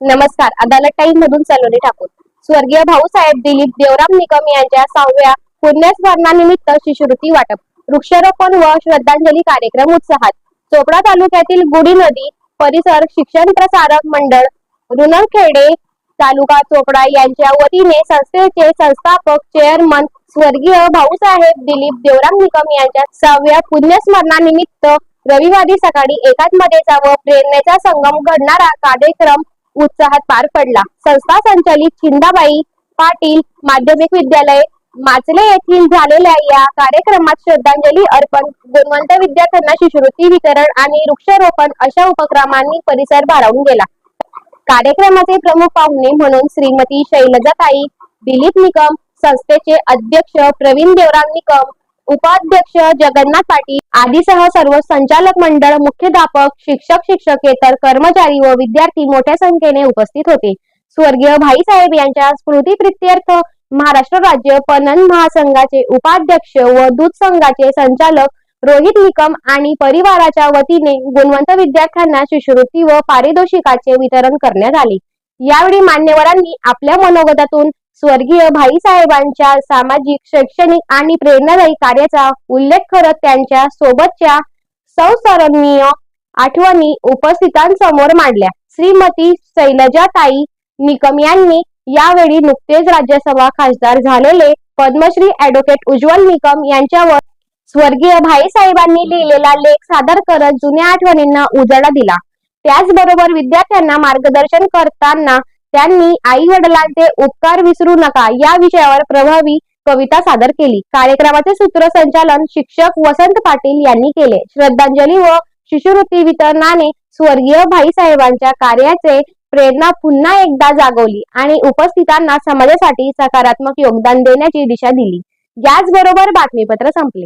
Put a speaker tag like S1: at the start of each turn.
S1: नमस्कार. अदालत टाईम मधून सलोनी ठाकूर. स्वर्गीय भाऊसाहेब दिलीप देवराम निकम यांच्या सहाव्या पुण्यस्मरणानिमित्त शिष्यवृत्ती वाटप. वृक्षारोपण व श्रद्धांजली कार्यक्रम उत्साहात. चोपडा तालुक्यातील गुढी नदी परिसर शिक्षण प्रसारक मंडळ रुनरखेडे तालुका चोपडा यांच्या वतीने संस्थेचे संस्थापक चेअरमन स्वर्गीय भाऊसाहेब दिलीप देवराम निकम यांच्या सहाव्या पुण्यस्मरणानिमित्त रविवारी सकाळी एकात्मतेचा व प्रेरणेचा संगम घडणारा कार्यक्रम उत्साहात पार पडला. संस्था संचालित छिंदाबाई पाटील माध्यमिक विद्यालय माचले येथील झालेल्या या कार्यक्रमात श्रद्धांजली अर्पण गुणवंत विद्यार्थ्यांना शिष्यवृत्ती वितरण आणि वृक्षारोपण अशा उपक्रमांनी परिसर भारावून गेला. कार्यक्रमाचे प्रमुख पाहुणे म्हणून श्रीमती शैलजाताई दिलीप निकम संस्थेचे अध्यक्ष प्रवीण देवराम निकम उपाध्यक्ष जगन्नाथ पाटील आदीसह सर्व संचालक मंडळ मुख्याध्यापक शिक्षक शिक्षकेतर कर्मचारी व विद्यार्थी मोठ्या संख्येने उपस्थित होते. स्वर्गीय भाईसाहेब यांच्या स्मृतीप्रित्यर्थ महाराष्ट्र राज्य पणन महासंघाचे उपाध्यक्ष व दूध संघाचे संचालक रोहित निकम आणि परिवाराच्या वतीने गुणवंत विद्यार्थ्यांना शिष्यवृत्ती व पारितोषिकाचे वितरण करण्यात आले. यावेळी मान्यवरांनी आपल्या मनोगतातून स्वर्गीय भाईसाहेबांच्या सामाजिक शैक्षणिक आणि प्रेरणादायी कार्याचा उल्लेख करत त्यांच्या सोबतच्या संस्मरणीय आठवणी उपस्थितांसमोर मांडल्या. श्रीमती शैलजाताई निकम यांनी यावेळी नुकतेच राज्यसभा खासदार झालेले पद्मश्री ऍडव्होकेट उज्ज्वल निकम यांच्यावर स्वर्गीय भाईसाहेबांनी लिहिलेला लेख सादर करत जुन्या आठवणींना उजाळा दिला. त्याचबरोबर विद्यार्थ्यांना मार्गदर्शन करताना त्यांनी आई वडिलांचे उपकार विसरू नका या विषयावर प्रभावी कविता सादर केली. कार्यक्रमाचे सूत्रसंचालन शिक्षक वसंत पाटील यांनी केले. श्रद्धांजली व शिष्यवृत्ती वितरणाने स्वर्गीय भाईसाहेबांच्या कार्याचे प्रेरणा पुन्हा एकदा जागवली आणि उपस्थितांना समाजासाठी सकारात्मक योगदान देण्याची दिशा दिली. याचबरोबर बातमीपत्र संपले.